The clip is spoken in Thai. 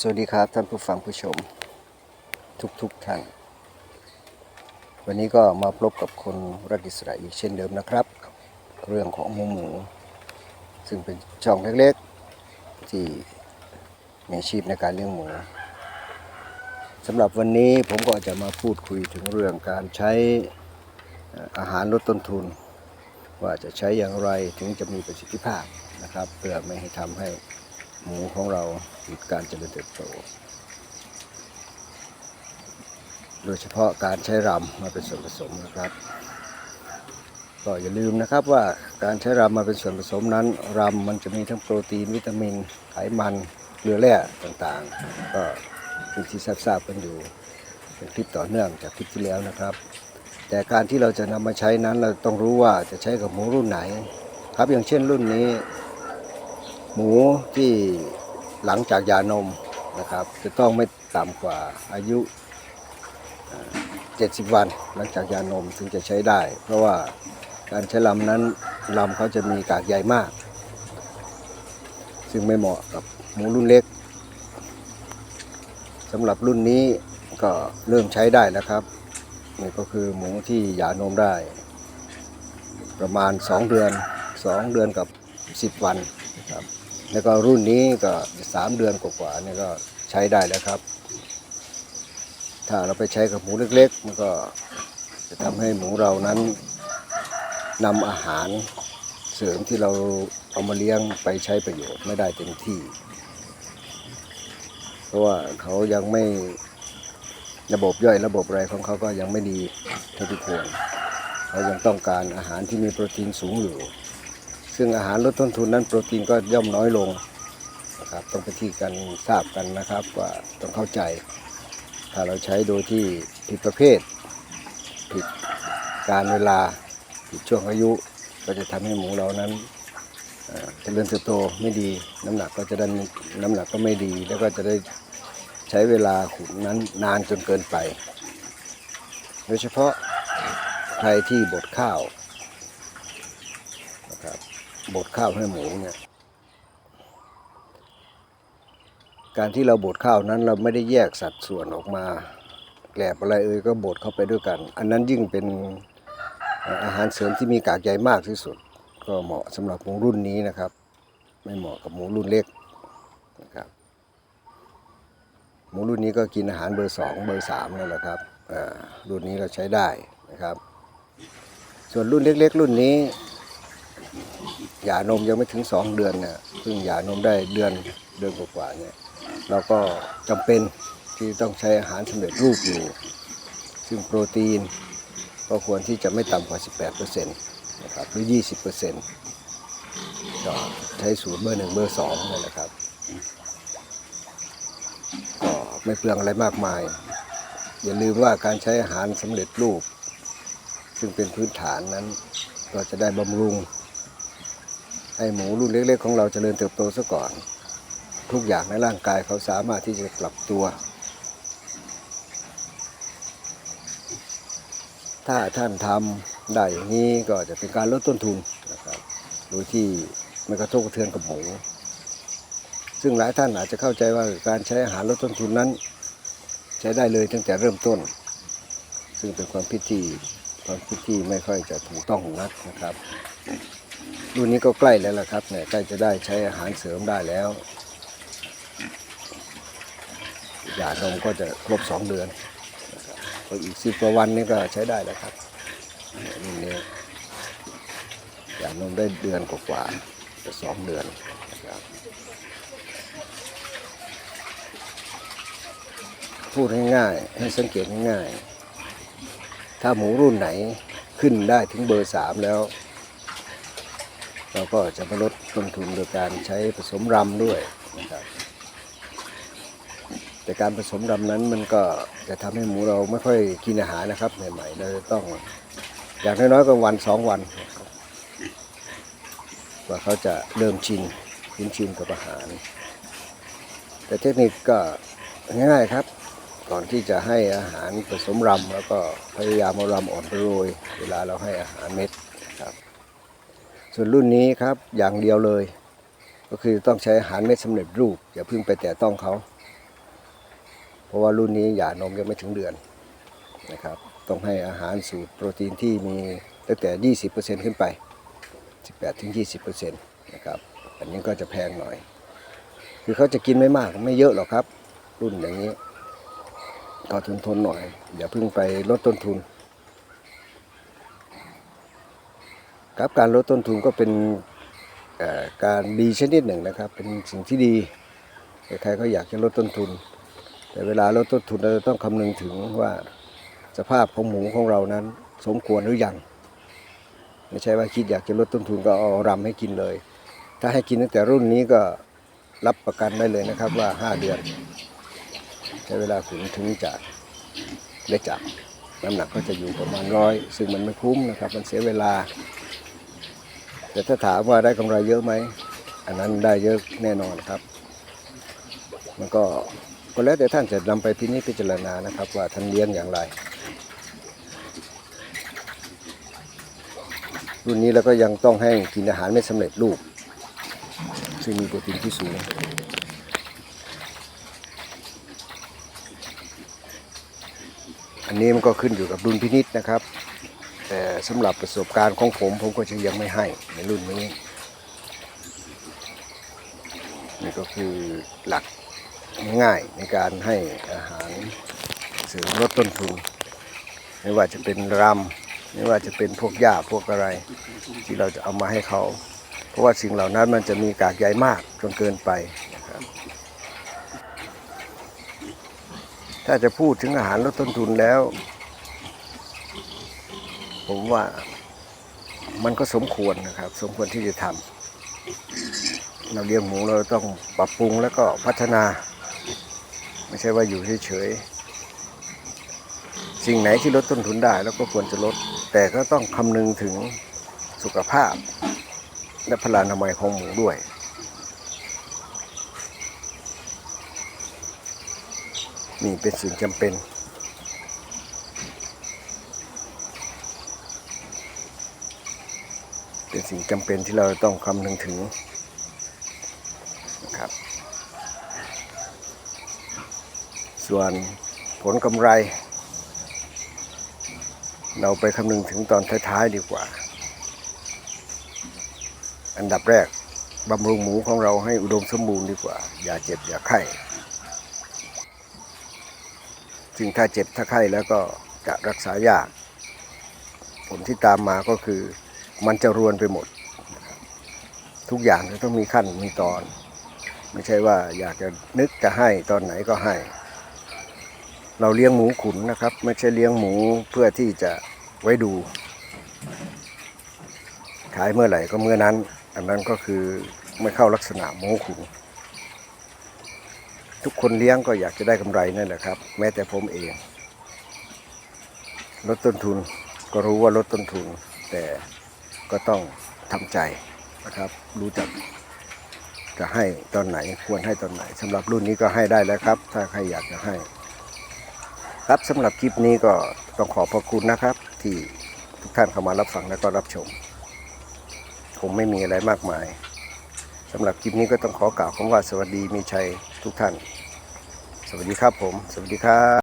สวัสดีครับท่านผู้ฟังผู้ชม ทุกๆทท่าน วันนี้ก็มาพบกับคนรักอิสระอีกเช่นเดิมนะครับ เรื่องของหมูหมู ซึ่งเป็นช่องเล็กๆ ที่มีอาชีพในการเลี้ยงหมูสำหรับวันนี้ผมก็จะมาพูดคุยถึงเรื่องการใช้เอ่ออาหารลดต้นทุน ว่าจะใช้อย่างไรถึงจะมีประสิทธิภาพนะครับ เพื่อไม่ให้ทำให้ หมูของเราหยุดการเจริญเติบโต โดยเฉพาะการใช้รำมาเป็นส่วนผสมนะครับ ก็อย่าลืมนะครับว่าการใช้รำมาเป็นส่วนผสมนั้นรำมันจะมีทั้งโปรตีนวิตามินไขมันเกลือแร่ต่างๆ ก็เป็นที่ทราบๆกันอยู่เป็นคลิปต่อเนื่องจากคลิปที่แล้วนะครับ แต่การที่เราจะนำมาใช้นั้นเราต้องรู้ว่าจะใช้กับหมูรุ่นไหน ครับอย่างเช่นรุ่นนี้ หมูที่หลังจากยานมนะครับ จะต้องไม่ต่ำกว่าอายุ 70 วันหลังจากยานมถึงจะใช้ได้ เพราะว่าการใช้ลำนั้นลำเขาจะมีกากใยมาก ซึ่งไม่เหมาะกับหมูรุ่นเล็กสำหรับรุ่นนี้ก็เริ่มใช้ได้แล้วครับนี่ก็คือหมูที่หยานมได้ ประมาณ 2 เดือน 2 เดือนกับ 10 วันนะครับ แล้วก็รุ่นนี้ก็3เดือนกว่าๆนี่ก็ใช้ได้แล้วครับ ถ้าเราไปใช้กับหมูเล็ก ๆ มันก็จะทำให้หมูเรานั้นนำอาหารเสริมที่เราเอามาเลี้ยงไปใช้ประโยชน์ไม่ได้เต็มที่ เพราะว่าเขายังไม่ระบบย่อยระบบอะไรของเขาก็ยังไม่ดีเท่าที่ควรเขายังต้องการอาหารที่มีโปรตีนสูงอยู่ ซึ่งอาหารลดต้นทุนนั้นโปรตีนก็ย่อมน้อยลงนะครับต้องไปที่กันทราบกันนะครับว่าต้องเข้าใจ ถ้าเราใช้โดยที่ผิดประเภท ผิดการเวลา ผิดช่วงอายุ ก็จะทำให้หมูเรานั้นเอ่อเจริญเติบโตไม่ดี น้ำหนักก็จะได้น้ำหนักก็ไม่ดี แล้วก็จะได้ใช้เวลาขุนนั้นนานจนเกินไป โดยเฉพาะใครที่บดข้าว บดข้าวให้หมูเนี่ยการที่เราบดข้าวนั้นเราไม่ได้แยกสัดส่วนออกมาแกลบอะไรเอ่ยก็บดเข้าไปด้วยกัน อันนั้นยิ่งเป็นอาหารเสริมที่มีกากใยมากที่สุด ก็เหมาะสำหรับหมูรุ่นนี้นะครับ ไม่เหมาะกับหมูรุ่นเล็กนะครับหมูรุ่นนี้ก็กินอาหารเบอร์สองเบอร์สามนั่นแหละครับอ่ารุ่นนี้เราใช้ได้นะครับ ส่วนรุ่นเล็ก ๆ รุ่นนี้ หย่านมยังไม่ถึงสองเดือนเนี่ยเพิ่งหย่านมได้เดือนเดือนกว่าๆเนี่ยเราก็จำเป็นที่ต้องใช้อาหารสำเร็จรูปอยู่ ซึ่งโปรตีนก็ควรที่จะไม่ต่ำกว่า 18%นะครับหรือ 20%ก็ใช้สูตรเบอร์หนึ่งเบอร์สองนั่นแหละครับก็ไม่เปลืองอะไรมากมาย อย่าลืมว่าการใช้อาหารสำเร็จรูป ซึ่งเป็นพื้นฐานนั้น ก็จะได้บำรุง ให้หมูรุ่นเล็กๆของเราเจริญเติบโตซะก่อน ทุกอย่างในร่างกายเขาสามารถที่จะปรับตัว ถ้าท่านทำได้อย่างนี้ก็จะเป็นการลดต้นทุนนะครับโดยที่ไม่กระทบกระเทือนกับหมูซึ่งหลายท่านอาจจะเข้าใจว่าการใช้อาหารลดต้นทุนนั้น ใช้ได้เลยตั้งแต่เริ่มต้น ซึ่งเป็นความคิดที่ความคิดที่ไม่ค่อยจะถูกต้องนักนะครับ รุ่นนี้ก็ใกล้แล้วล่ะครับเนี่ยใกล้จะได้ใช้อาหารเสริมได้แล้วหย่านมก็จะครบสองเดือนก็อีกสิบกว่าวันนี้ก็ใช้ได้แล้วครับเนี่ยรุ่นนี้หย่านมได้เดือนกว่าๆจะสองเดือนนะครับพูดง่ายๆให้สังเกตง่ายๆถ้าหมูรุ่นไหนขึ้นได้ถึงเบอร์สามแล้ว เราก็จะมาลดต้นทุนโดยการใช้ผสมรำด้วยนะครับแต่การผสมรำนั้นมันก็จะทำให้หมูเราไม่ค่อยกินอาหารนะครับใหม่ๆเราจะต้องอย่างน้อยๆก็วันสองวันกว่าเขาจะเริ่มชินคุ้นชินกับอาหาร แต่เทคนิคก็ง่ายๆครับ ก่อนที่จะให้อาหารผสมรำแล้วก็พยายามเอารำอ่อนไปโรย เวลาเราให้อาหารเม็ด ส่วนรุ่นนี้ครับอย่างเดียวเลย ก็คือต้องใช้อาหารเม็ดสำเร็จรูป อย่าเพิ่งไปแตะต้องเขา เพราะว่ารุ่นนี้หย่านมยังไม่ถึงเดือนนะครับต้องให้อาหารสูตรโปรตีนที่มีตั้งแต่ 20%ขึ้นไป 18-20%นะครับอันนี้ก็จะแพงหน่อย คือเขาจะกินไม่มากไม่เยอะหรอกครับ รุ่นอย่างนี้ก็ทนทนหน่อย อย่าเพิ่งไปลดต้นทุน ครับการลดต้นทุนก็เป็นการดีชนิดหนึ่งนะครับ เป็นสิ่งที่ดีใครๆก็อยากจะลดต้นทุน แต่เวลาลดต้นทุนเราจะต้องคำนึงถึงว่าสภาพของหมูของเรานั้น สมควรหรือยัง ไม่ใช่ว่าคิดอยากจะลดต้นทุนก็เอารำให้กินเลย ถ้าให้กินตั้งแต่รุ่นนี้ก็รับประกันได้เลยนะครับว่า 5 เดือน ใช้เวลาถึงถึงจะได้จับน้ำหนักก็จะอยู่ประมาณร้อยซึ่งมันไม่คุ้มนะครับ มันเสียเวลา แต่ถ้าถามว่าได้กำไรเยอะไหม อันนั้นได้เยอะแน่นอนครับ มันก็ก็แล้วแต่ท่านจะนำไปพินิจพิจารณานะครับ ว่าท่านเลี้ยงอย่างไร รุ่นนี้แล้วก็ยังต้องให้กินอาหารไม่สำเร็จรูป ซึ่งมีโปรตีนที่สูงอันนี้มันก็ขึ้นอยู่กับดุลพินิษนะครับ แต่สำหรับประสบการณ์ของผม ผมก็จะยังไม่ให้ในรุ่นนี้ นี่ก็คือหลักง่ายในการให้อาหารเสริมลดต้นทุน ไม่ว่าจะเป็นรำไม่ว่าจะเป็นพวกหญ้าพวกอะไร ที่เราจะเอามาให้เขา เพราะว่าสิ่งเหล่านั้นมันจะมีกากใยมากจนเกินไปนะครับถ้าจะพูดถึงอาหารลดต้นทุนแล้ว ผมว่ามันก็สมควรนะครับ สมควรที่จะทำเราเลี้ยงหมูเราต้องปรับปรุงแล้วก็พัฒนา ไม่ใช่ว่าอยู่เฉยๆสิ่งไหนที่ลดต้นทุนได้แล้วก็ควรจะลด แต่ก็ต้องคำนึงถึงสุขภาพ และพลานามัยของหมูด้วยนี่เป็นสิ่งจำเป็น เป็น สิ่งจำเป็นที่เราต้องคำนึงถึงนะครับ ส่วนผลกำไร เราไปคำนึงถึงตอนท้ายๆดีกว่า อันดับแรกบำรุงหมูของเราให้อุดมสมบูรณ์ดีกว่า อย่าเจ็บอย่าไข้ซึ่งถ้าเจ็บถ้าไข้แล้วก็จะรักษายาก ผลที่ตามมาก็คือ มันจะรวนไปหมด ทุกอย่างจะต้องมีขั้นมีตอน ไม่ใช่ว่าอยากจะนึกจะให้ตอนไหนก็ให้ เราเลี้ยงหมูขุนนะครับ ไม่ใช่เลี้ยงหมูเพื่อที่จะไว้ดู ขายเมื่อไหร่ก็เมื่อนั้น อันนั้นก็คือไม่เข้าลักษณะหมูขุนทุกคนเลี้ยงก็อยากจะได้กำไรนั่นแหละครับ แม้แต่ผมเองลดต้นทุนก็รู้ว่าลดต้นทุนแต่ ก็ต้องทำใจนะครับ รู้จักจะให้ตอนไหนควรให้ตอนไหนสำหรับรุ่นนี้ก็ให้ได้แล้วครับ ถ้าใครอยากจะให้ ครับสำหรับคลิปนี้ก็ต้องขอบพระคุณนะครับ ที่ทุกท่านเข้ามารับฟังและก็รับชม คงไม่มีอะไรมากมายสำหรับคลิปนี้ก็ต้องขอกล่าวคำว่าสวัสดีมีชัยทุกท่าน สวัสดีครับผม สวัสดีครับ